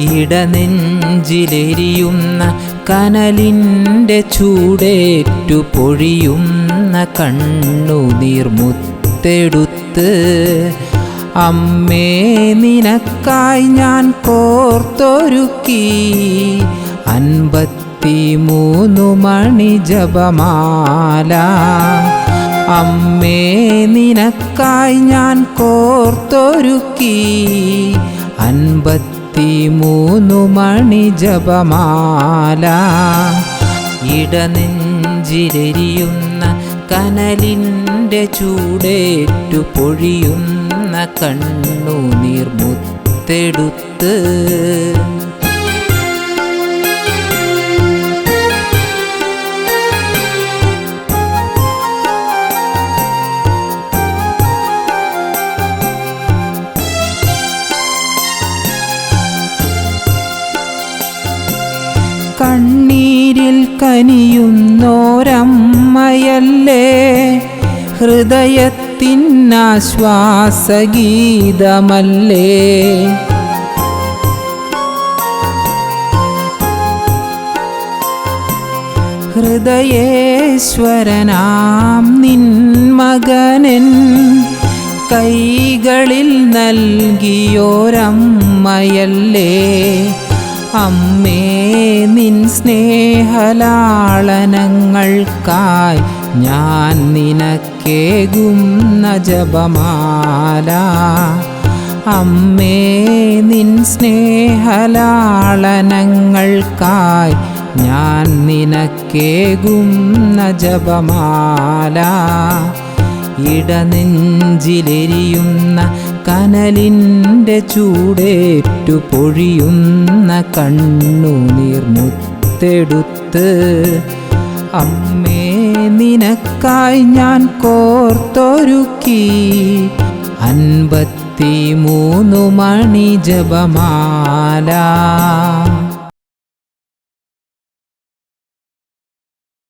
ഇടനെഞ്ചിലെരിയുന്ന കനലിന്റെ ചൂടേറ്റു പൊഴിയുന്ന കണ്ണുനീർമുത്തെടുത്ത് അമ്മേ നിനക്കായി ഞാൻ കോർത്തൊരുക്കി അൻപത്തി മൂന്നു മണി ജപമാല. അമ്മേ നിനക്കായി ഞാൻ കോർത്തൊരുക്കി അൻപത്തി മൂന്നു മണി ജപമാല. ഇടനെഞ്ചിലെരിയുന്ന കനലിന്റെ ചൂടേറ്റു പൊഴിയുന്ന കണ്ണുനീർ മുത്തെടുത്ത് കണ്ണീരിൽ കനിയുന്നോരമ്മയല്ലേ? ഹൃദയത്തിനാശ്വാസഗീതമല്ലേ ഹൃദയേശ്വരനാം നിൻ മകനൻ കൈകളിൽ നൽകിയോരമ്മയല്ലേ? അമ്മേ നിൻ സ്നേഹലാളനങ്ങൾക്കായി ഞാൻ നിനക്കേകുന്ന ജപമാല അമ്മേ നിൻ സ്നേഹലാളനങ്ങൾക്കായി ഞാൻ നിനക്കേകുന്ന ജപമാല ഇടനെഞ്ചിലെരിയുന്ന കനലിന്റെ ചൂടേറ്റു പൊഴിയുന്ന കണ്ണുനീർ മുത്തെടുത്ത് അമ്മേ നിനക്കായി ഞാൻ കോർത്തൊരുക്കി അൻപത്തി മൂന്നു മണി ജപമാല